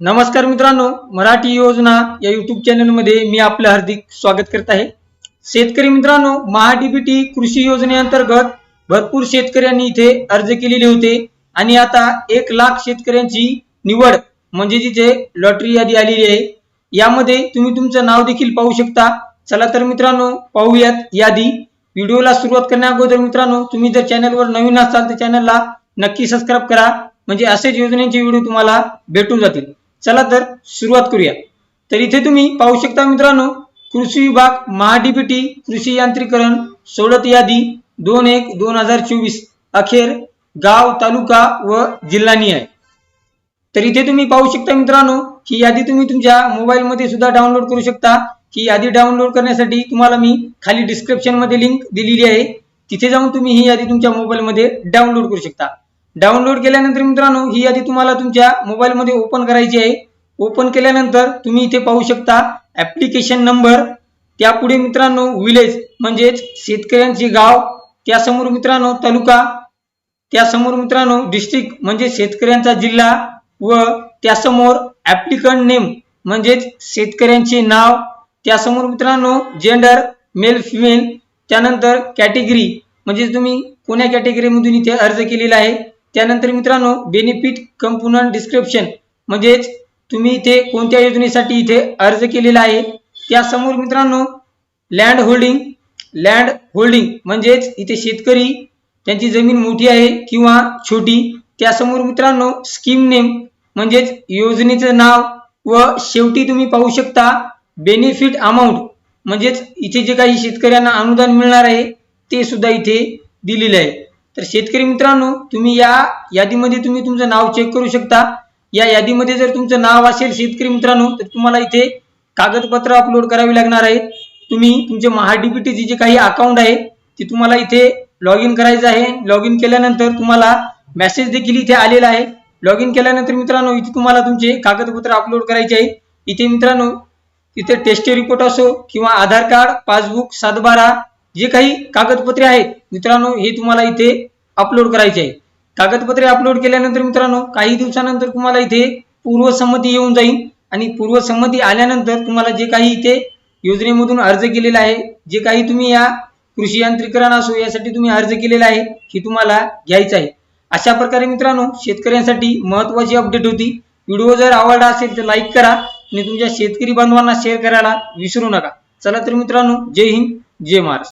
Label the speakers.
Speaker 1: नमस्कार मित्रांनो मराठी योजना या युट्यूब चॅनलमध्ये मी आपलं हार्दिक स्वागत करत आहे. शेतकरी मित्रांनो महाडीबीटी कृषी योजनेअंतर्गत भरपूर शेतकऱ्यांनी इथे अर्ज केलेले होते आणि आता एक लाख शेतकऱ्यांची निवड म्हणजे जिथे लॉटरी यादी आलेली आहे यामध्ये तुम्ही तुमचं नाव देखील पाहू शकता. चला तर मित्रांनो पाहूयात यादी. व्हिडिओला सुरुवात करण्या अगोदर मित्रांनो तुम्ही जर चॅनलवर नवीन असाल तर चॅनलला नक्की सबस्क्राईब करा म्हणजे असेच योजनेचे व्हिडिओ तुम्हाला भेटून जातील. चला तर सुरुवात करूया. तर इथे तुम्ही पाहू शकता मित्रांनो कृषी विभाग महाडीबीटी कृषी यांत्रिकरण सोडत यादी दोन एक दोन हजार चोवीस अखेर गाव तालुका व जिल्हानी आहे तर इथे तुम्ही पाहू शकता मित्रांनो ही यादी तुम्ही तुमच्या मोबाईलमध्ये सुद्धा डाउनलोड करू शकता. ही यादी डाउनलोड करण्यासाठी तुम्हाला मी खाली डिस्क्रिप्शनमध्ये लिंक दिलेली आहे. तिथे जाऊन तुम्ही ही यादी तुमच्या मोबाईलमध्ये डाउनलोड करू शकता. डाउनलोड केल्यानंतर मित्रांनो ही यादी तुम्हाला तुमच्या मोबाईलमध्ये ओपन करायची आहे. ओपन केल्यानंतर तुम्ही इथे पाहू शकता ऍप्लिकेशन नंबर त्यापुढे मित्रांनो विलेज म्हणजेच शेतकऱ्यांचे गाव. त्यासमोर मित्रांनो तालुका. त्यासमोर मित्रांनो डिस्ट्रिक्ट म्हणजे शेतकऱ्यांचा जिल्हा व त्यासमोर ऍप्लिकंट नेम म्हणजेच शेतकऱ्यांचे नाव. त्यासमोर मित्रांनो जेंडर मेल फिमेल त्यानंतर कॅटेगरी म्हणजे तुम्ही कोण्या कॅटेगरीमधून इथे अर्ज केलेला आहे? त्यानंतर मित्रांनो बेनिफिट कंपोनंट डिस्क्रिप्शन म्हणजेच तुम्ही इथे कोणत्या योजनेसाठी इथे अर्ज केलेला आहे त्यासमोर मित्रांनो लँड होल्डिंग लँड होल्डिंग म्हणजेच इथे शेतकरी त्यांची जमीन मोठी आहे किंवा छोटी त्यासमोर मित्रांनो स्कीम नेम म्हणजेच योजनेचं नाव व शेवटी तुम्ही पाहू शकता बेनिफिट अमाऊंट म्हणजेच इथे जे काही शेतकऱ्यांना अनुदान मिळणार आहे ते सुद्धा इथे दिलेले आहे. तर शेतकरी मित्रांनो तुम्ही या यादीमध्ये तुम्ही तुमचं नाव चेक करू शकता. या यादीमध्ये जर तुमचं नाव असेल शेतकरी मित्रांनो तर तुम्हाला इथे कागदपत्र अपलोड करावी लागणार आहे तुम्ही तुमचे महाडीबीटीचे जे काही अकाउंट आहे ते तुम्हाला इथे लॉग इन करायचं आहे. लॉग इन केल्यानंतर तुम्हाला मेसेज देखील इथे आलेला आहे. लॉग इन केल्यानंतर मित्रांनो इथे तुम्हाला तुमचे कागदपत्र अपलोड करायचे आहे इथे मित्रांनो इथे टेस्ट रिपोर्ट असो किंवा आधार कार्ड पासबुक सातबारा जे काही कागदपत्रे आहेत मित्रांनो हे तुम्हाला इथे अपलोड करायचे. आहे कागदपत्रे अपलोड केल्यानंतर मित्रांनो काही दिवसानंतर तुम्हाला इथे पूर्वसंमती येऊन जाईल. आणि पूर्वसंमती आल्यानंतर तुम्हाला जे काही इथे योजनेमधून अर्ज केलेला आहे जे काही तुम्ही या कृषी यांत्रिकरण असो यासाठी तुम्ही अर्ज केलेला आहे ही तुम्हाला घ्यायचं आहे. अशा प्रकारे मित्रांनो शेतकऱ्यांसाठी महत्वाची अपडेट होती. व्हिडिओ जर आवडला असेल तर लाईक करा आणि तुमच्या शेतकरी बांधवांना शेअर करायला विसरू नका. चला तर मित्रांनो जय हिंद जय महाराष्ट्र.